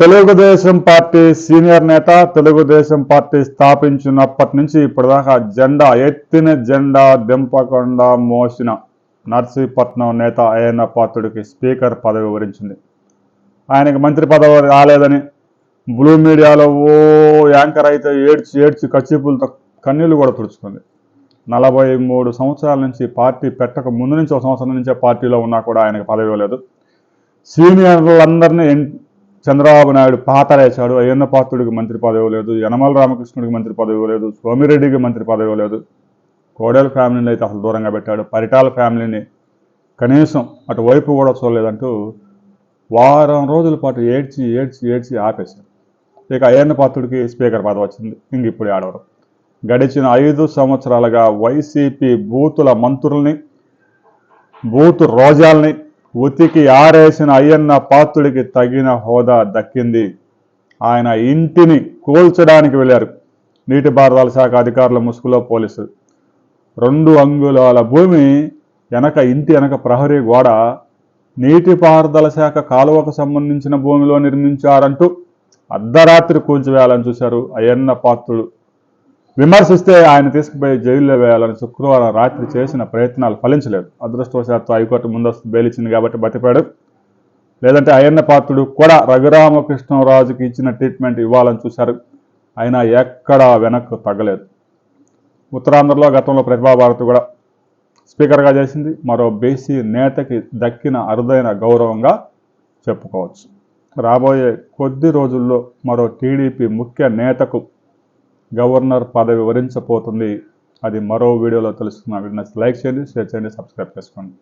Telugu Desam party senior నేత Telugu Desam party స్థాపించినప్పటి నుంచి ఇప్పటిదాకా జెండా ఎత్తిన జెండా దింపకుండా మోసిన నర్సీపట్నం నేత అయ్యన్న పాత్రుడికి స్పీకర్ పదవి వివరించింది. ఆయనకి మంత్రి పదవి రాలేదని బ్లూ మీడియాలో ఓ యాంకర్ అయితే ఏడ్చి ఏడ్చి కచ్చిపులతో కన్నీళ్ళు కూడా తుడుచుకుంది. నలభై మూడు సంవత్సరాల నుంచి పార్టీ పెట్టక ముందు నుంచి ఒక సంవత్సరం నుంచే పార్టీలో ఉన్నా కూడా ఆయనకు పదవి ఇవ్వలేదు. సీనియర్లందరినీ చంద్రబాబు నాయుడు పాతరేశాడు అయ్యన్న పాత్రుడికి మంత్రి పదవి ఇవ్వలేదు యనమల రామకృష్ణుడికి మంత్రి పదవి ఇవ్వలేదు సోమిరెడ్డికి మంత్రి పదవి ఇవ్వలేదు కోడెల ఫ్యామిలీని అయితే అసలు దూరంగా పెట్టాడు. పరిటాల ఫ్యామిలీని కనీసం అటువైపు కూడా చూడలేదంటూ వారం రోజుల పాటు ఏడ్చి ఏడ్చి ఏడ్చి ఆపేశారు. ఇక అయ్యన్న పాత్రుడికి స్పీకర్ పదవి వచ్చింది. ఇంక ఇప్పుడు ఆడవరం గడిచిన ఐదు సంవత్సరాలుగా వైసీపీ బూతుల మంత్రుల్ని బూతు రోజాల్ని ఉతికి ఆరేసిన అయ్యన్న పాత్రుడికి తగిన హోదా దక్కింది. ఆయన ఇంటిని కూల్చడానికి వెళ్ళారు. నీటిపారుదల శాఖ అధికారుల ముసుగులో పోలీసులు. రెండు అంగుళాల భూమి వెనక ఇంటి వెనక ప్రహరీ గోడ నీటిపారుదల శాఖ కాలువకు సంబంధించిన భూమిలో నిర్మించారంటూ అర్ధరాత్రి కూల్చివేయాలని చూశారు అయ్యన్న పాత్రుడు. విమర్శిస్తే ఆయన తీసుకుపోయి జైల్లో వేయాలని శుక్రవారం రాత్రి చేసిన ప్రయత్నాలు ఫలించలేదు. అదృష్టవశాత్తు హైకోర్టు ముందస్తు బెయిల్ ఇచ్చింది కాబట్టి బతిపాడు. లేదంటే అయ్యన్న పాత్రుడు కూడా రఘురామకృష్ణరాజుకి ఇచ్చిన ట్రీట్మెంట్ ఇవ్వాలని చూశారు. అయినా ఎక్కడా వెనక్కు తగ్గలేదు. ఉత్తరాంధ్రలో గతంలో ప్రతిభాభారతి కూడా స్పీకర్గా చేసింది. మరో బీసీ నేతకి దక్కిన అరుదైన గౌరవంగా చెప్పుకోవచ్చు. రాబోయే కొద్ది రోజుల్లో మరో టీడీపీ ముఖ్య నేతకు గవర్నర్ పదవి వివరించబోతుంది అది మరో వీడియోలో తెలుసుకున్న వీడియోని లైక్ చేయండి షేర్ చేయండి సబ్స్క్రైబ్ చేసుకోండి.